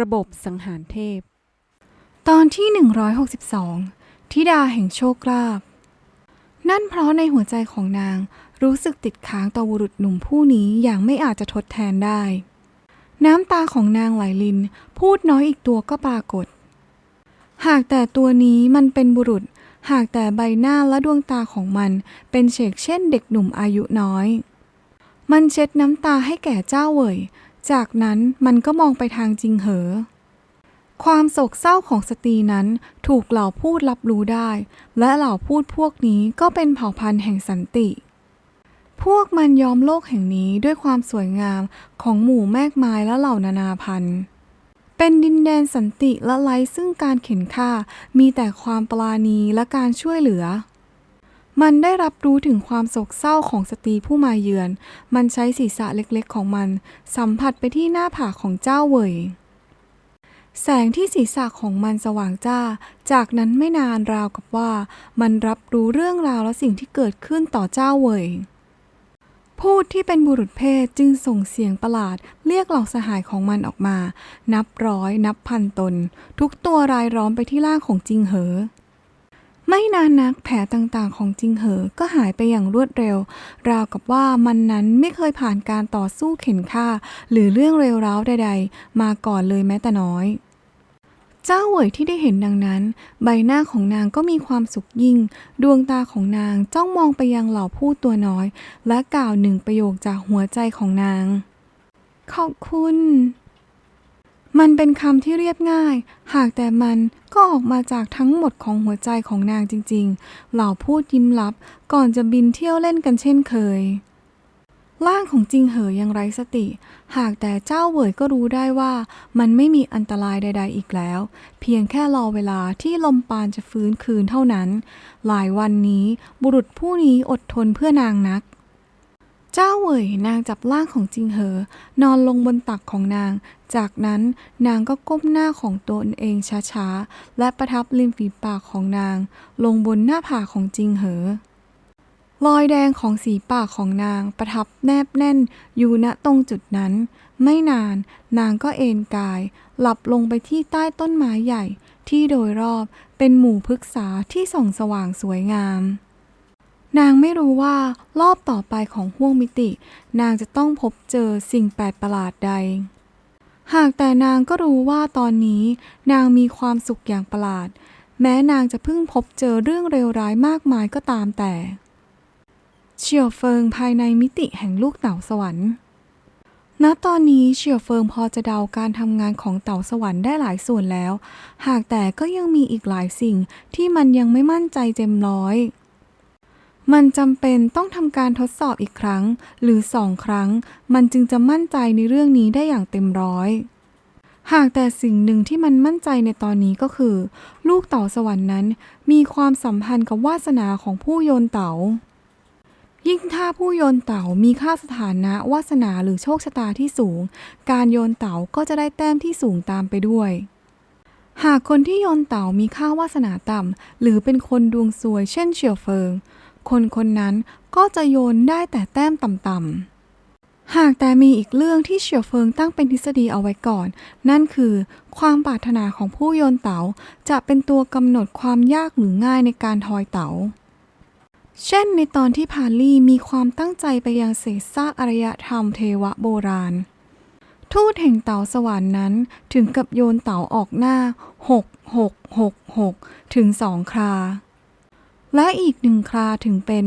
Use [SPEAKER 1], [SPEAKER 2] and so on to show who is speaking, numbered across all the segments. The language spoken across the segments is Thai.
[SPEAKER 1] ระบบสังหารเทพ
[SPEAKER 2] ตอนที่ 162ธิดาแห่งโชคลาภนั่นเพราะในหัวใจของนางรู้สึกติดค้างต่อบุรุษหนุ่มผู้นี้อย่างไม่อาจจะทดแทนได้ น้ำตาของนางไหลลิน พูดน้อยอีกตัวก็ปรากฏ หากแต่ตัวนี้มันเป็นบุรุษ หากแต่ใบหน้าและดวงตาของมันเป็นเฉกเช่นเด็กหนุ่มอายุน้อย มันเช็ดน้ำตาให้แก่เจ้าเหวย จากนั้นมันก็มองไปทางจริงเหอ ความโศกเศร้าของสตรีนั้นถูกเหล่าพูดรับรู้ได้ และเหล่าพูดพวกนี้ก็เป็นเผ่าพันธุ์แห่งสันติ พวกมันยอมโลกแห่งนี้ด้วยความสวยงามของหมู่แมกไม้และเหล่านานาพันธุ์ เป็นดินแดนสันติและไร้ซึ่งการเข็นฆ่า มีแต่ความปราณีและการช่วยเหลือ มันได้รับรู้ถึงความโศกเศร้าของสตรีผู้มาเยือน มันใช้ศีรษะเล็กๆของมัน สัมผัสไปที่หน้าผากของเจ้าเวยแสงที่ศีรษะของมันสว่างจ้า จากนั้นไม่นานราวกับว่า มันรับรู้เรื่องราวและสิ่งที่เกิดขึ้นต่อเจ้าเวยพูดที่เป็นบุรุษเพศจึงส่งเสียงประหลาด เรียกเหล่าสหายของมันออกมา นับร้อย นับพันตน ทุกตัวรายล้อมไปที่ร่างของจิงเหอ ไม่นานนักแผลต่างๆ ของจิงเหอ ก็หายไปอย่างรวดเร็ว ราวกับว่ามันนั้นไม่เคยผ่านการต่อสู้เข็นฆ่า หรือเรื่องเลวร้าวใด ๆ มาก่อนเลยแม้แต่น้อย เจ้าเหวยที่ได้เห็นดังนั้น ใบหน้าของนางก็มีความสุขยิ่ง ดวงตาของนางจ้องมองไปยังเหล่าผู้ตัวน้อย และกล่าวหนึ่งประโยคจากหัวใจของนาง ขอบคุณ มันเป็นคำที่เรียบง่าย หากแต่มันก็ออกมาจากทั้งหมดของหัวใจของนางจริงๆ เหล่าพูดยิ้มลับ ก่อนจะบินเที่ยวเล่นกันเช่นเคยร่างของจริงเหอยังไร้สติ หากแต่เจ้าเวยก็รู้ได้ว่ามันไม่มีอันตรายใด ๆ อีกแล้ว เพียงแค่รอเวลาที่ลมปานจะฟื้นคืนเท่านั้น หลายวันนี้บุรุษผู้นี้อดทนเพื่อนางนัก เจ้าเวยนางจับร่างของจริงเหอนอนลงบนตักของนาง จากนั้นนางก็ก้มหน้าของตนเองช้าๆ และประทับริมฝีปากของนาง ลงบนหน้าผากของจิงเหอ รอยแดงของสีปากของนางประทับแนบแน่นอยู่ณตรงจุดนั้น ไม่นานนางก็เอนกาย หลับลงไปที่ใต้ต้นไม้ใหญ่ ที่โดยรอบเป็นหมู่พฤกษาที่ส่องสว่างสวยงามนางไม่รู้ว่ารอบต่อไปของห้วงมิติ นางจะต้องพบเจอสิ่งแปลกประหลาดใด หากแต่นางก็รู้ว่าตอนนี้นางมีความสุขอย่างประหลาด แม้นางจะเพิ่งพบเจอเรื่องเลวร้ายมากมายก็ตามแต่ เฉียวเฟิงภายในมิติแห่งลูกเต่าสวรรค์ณตอนนี้เฉียวเฟิงพอจะเดาการทำงานของเต่าสวรรค์ได้หลายส่วนแล้ว หากแต่ก็ยังมีอีกหลายสิ่งที่มันยังไม่มั่นใจเต็มร้อย มันจำเป็นต้องทำการทดสอบอีกครั้ง หรือสองครั้ง มันจึงจะมั่นใจในเรื่องนี้ได้อย่างเต็มร้อย หากแต่สิ่งหนึ่งที่มันมั่นใจในตอนนี้ก็คือ ลูกเต่าสวรรค์นั้น มีความสัมพันธ์กับวาสนาของผู้โยนเต่า ยิ่งถ้าผู้โยนเต่ามีค่าสถานะวาสนาหรือโชคชะตาที่สูง การโยนเต่าก็จะได้แต้มที่สูงตามไปด้วยหากคนที่โยนเต่ามีค่าวาสนาต่ำ หรือเป็นคนดวงซวยเช่นเฉียวเฟิง คนคนนั้นก็จะโยนได้แต่แต้มต่ำๆหากแต่มีอีกเรื่องที่เฉียวเฟิงตั้งเป็นทฤษฎีเอาไว้ก่อน นั่นคือ ความปรารถนาของผู้โยนเต๋าจะเป็นตัวกำหนดความยากหรือง่ายในการทอยเต๋า เช่นในตอนที่พาลี่มีความตั้งใจไปยังเศษซากอารยธรรมเทวะโบราณ ทูตแห่งเต๋าสวรรค์นั้นถึงกับโยนเต๋าออกหน้า 6 6 6 6 ถึงสองครา และอีกหนึ่งคราถึงเป็น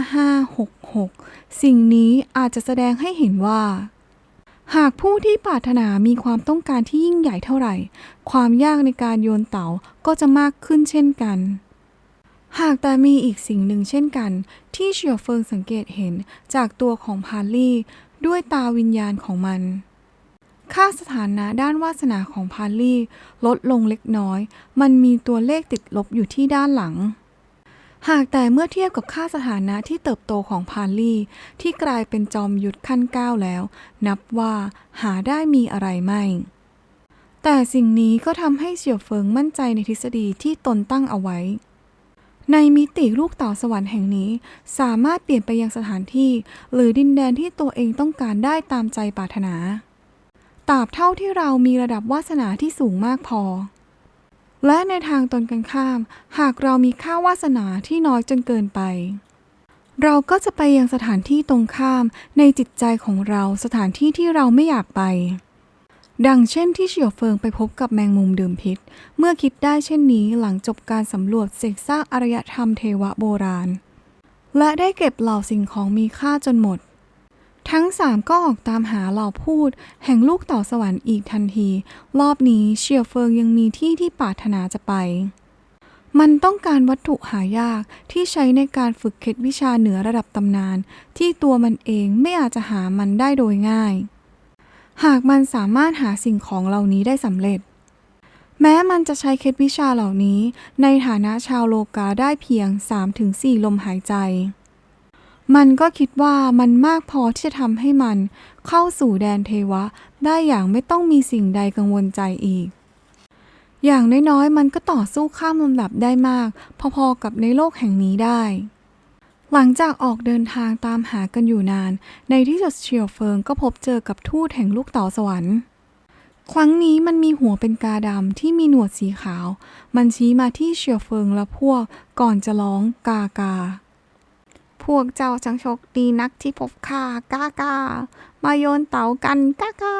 [SPEAKER 2] 5566 สิ่งนี้อาจจะแสดงให้เห็นว่า หากผู้ที่ปรารถนามีความต้องการที่ยิ่งใหญ่เท่าไหร่ ความยากในการโยนเต๋าก็จะมากขึ้นเช่นกันหากแต่มีอีกสิ่งหนึ่งเช่นกัน ที่เฉียวเฟิงสังเกตเห็นจากตัวของพาลี่ ด้วยตาวิญญาณของมัน ค่าสถานะด้านวาสนาของพาลี่ ลดลงเล็กน้อย มันมีตัวเลขติดลบอยู่ที่ด้านหลัง หากแต่เมื่อเทียบกับค่าสถานะที่เติบโตของพาลี่ที่กลายเป็นจอมยุทธขั้นก้าวแล้ว นับว่าหาได้มีอะไรไม่ แต่สิ่งนี้ก็ทำให้เฉียวเฟิงมั่นใจในทฤษฎีที่ตนตั้งเอาไว้ ในมิติลูกเต่าสวรรค์แห่งนี้ สามารถเปลี่ยนไปยังสถานที่ หรือดินแดนที่ตัวเองต้องการได้ตามใจปรารถนาตราบเท่าที่เรามีระดับวาสนาที่สูงมากพอ และในทางตรงกันข้าม หากเรามีค่าวาสนาที่น้อยจนเกินไป เราก็จะไปยังสถานที่ตรงข้ามในจิตใจของเราสถานที่ที่เราไม่อยากไป ดังเช่นที่เฉียวเฟิงไปพบกับแมงมุมดื่มพิษ เมื่อคิดได้เช่นนี้หลังจบการสำรวจเศษซากอารยธรรมเทวะโบราณ และได้เก็บเหล่าสิ่งของมีค่าจนหมด ทั้งสามก็ออกตามหาเหล่าพูด แห่งลูกต่าสวรรค์อีกทันที รอบนี้เฉียวเฟิงยังมีที่ที่ปรารถนาจะไป มันต้องการวัตถุหายากที่ใช้ในการฝึกเคล็ดวิชาเหนือระดับตำนาน ที่ตัวมันเองไม่อาจจะหามันได้โดยง่าย หากมันสามารถหาสิ่งของเหล่านี้ได้สำเร็จ แม้มันจะใช้เคล็ดวิชาเหล่านี้ ในฐานะชาวโลกาได้เพียง 3-4 ลมหายใจ มันก็คิดว่ามันมากพอที่จะทำให้มันเข้าสู่แดนเทวะ ได้อย่างไม่ต้องมีสิ่งใดกังวลใจอีก อย่างน้อยๆ มันก็ต่อสู้ข้ามลำดับได้มาก พอๆกับในโลกแห่งนี้ได้ หลังจากออกเดินทางตามหากันอยู่นาน ในที่สุดเฉียวเฟิงก็พบเจอกับทูตแห่งลูกเต๋าสวรรค์ครั้งนี้มันมีหัวเป็นกาดำที่มีหนวดสีขาว มันชี้มาที่เฉียวเฟิงและพวกก่อนจะร้องกากา พวกเจ้าจังโชคดีนักที่พบข้ากากามาโยนเต๋ากันกากา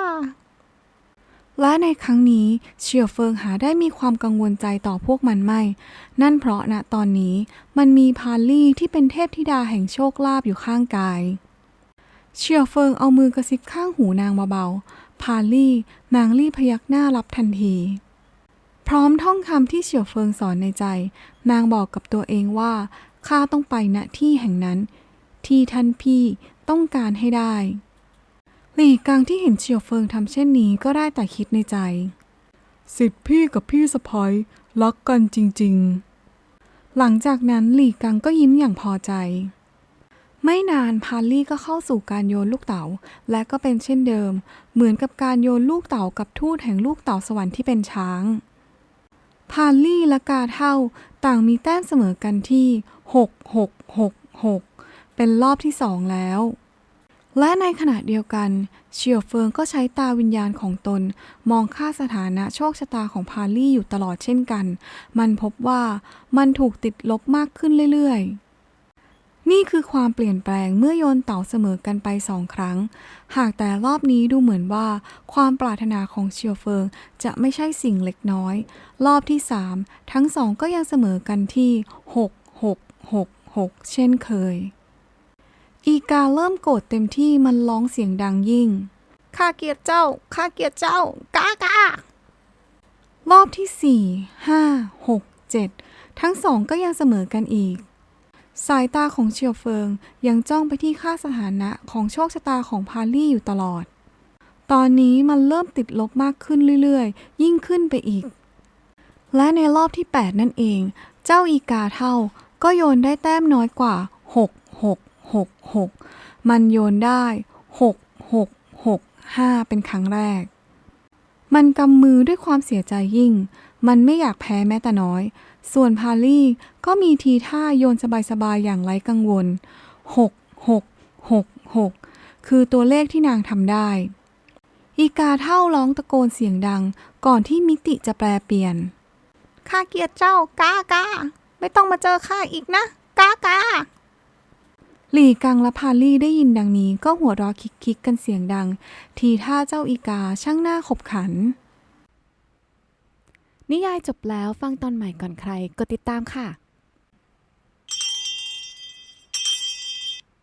[SPEAKER 2] และในครั้งนี้เฉียวเฟิงหาได้มีความกังวลใจต่อพวกมันไม่ นั่นเพราะณตอนนี้มันมีพาลี่ที่เป็นเทพธิดาแห่งโชคลาภอยู่ข้างกาย เฉียวเฟิงเอามือกระซิบข้างหูนางเบาๆ พาลี่นางรีพยักหน้ารับทันที พร้อมท่องคำที่เฉียวเฟิงสอนในใจ นางบอกกับตัวเองว่า ข้าต้องไปณที่แห่งนั้น ที่ท่านพี่ต้องการให้ได้ หลี่กังที่เห็นเฉียวเฟิงทำเช่นนี้ก็ได้แต่คิดในใจ สิทธิพี่กับพี่สะพ้ยรักกันจริง ๆ หลังจากนั้นหลี่กังก็ยิ้มอย่างพอใจ ไม่นานพาลลี่ก็เข้าสู่การโยนลูกเต๋าและก็เป็นเช่นเดิม เหมือนกับการโยนลูกเต๋ากับทูตแห่งลูกเต๋าสวรรค์ที่เป็นช้างพาลี่และกาเท่าต่างมีแต้มเสมอกันที่ 6 6 6 6 เป็นรอบที่สองแล้ว และในขณะเดียวกันเฉียวเฟิงก็ใช้ตาวิญญาณของตน มองค่าสถานะโชคชะตาของพาลี่อยู่ตลอดเช่นกัน มันพบว่ามันถูกติดลบมากขึ้นเรื่อยๆนี่คือความเปลี่ยนแปลงเมื่อโยนเต่าเสมอกันไปสองครั้ง หากแต่รอบนี้ดูเหมือนว่า ความปรารถนาของเฉียวเฟิงจะไม่ใช่สิ่งเล็กน้อย รอบที่สามทั้งสองก็ยังเสมอกันที่6 6 6 6 เช่นเคย อีกาเริ่มโกรธเต็มที่มันร้องเสียงดังยิ่ง ข้าเกลียดเจ้า ข้าเกลียดเจ้า กาการอบที่สี่ห้าหกเจ็ดทั้งสองก็ยังเสมอกันอีก สายตาของเฉียวเฟิงยังจ้องไปที่ค่าสถานะของโชคชะตาของพาลี่อยู่ตลอด ตอนนี้มันเริ่มติดลบมากขึ้นเรื่อยๆ ยิ่งขึ้นไปอีก และในรอบที่ 8 นั่นเอง เจ้าอีกาเท่า ก็โยนได้แต้มน้อยกว่า 6 6 6 6 มันโยนได้ 6 6 6 5 เป็นครั้งแรก มันกำมือด้วยความเสียใจยิ่ง มันไม่อยากแพ้แม้แต่น้อย ส่วนพาลี่ก็มีทีท่าโยนสบายๆ อย่างไร้กังวล 6 6 6 6 คือตัวเลขที่นางทำได้ อีกาเท่าร้องตะโกนเสียงดัง ก่อนที่มิติจะแปลเปลี่ยนข้าเกลียดเจ้ากากา ไม่ต้องมาเจอข้าอีกนะ กากาหลี่กังและพาลี่ได้ยินดังนี้ก็หัวเราะคิกๆกันเสียงดัง ทีท่าเจ้าอีกาช่างหน้าขบขัน
[SPEAKER 1] นิยายจบแล้วฟังตอนใหม่ก่อนใครกดติดตามค่ะ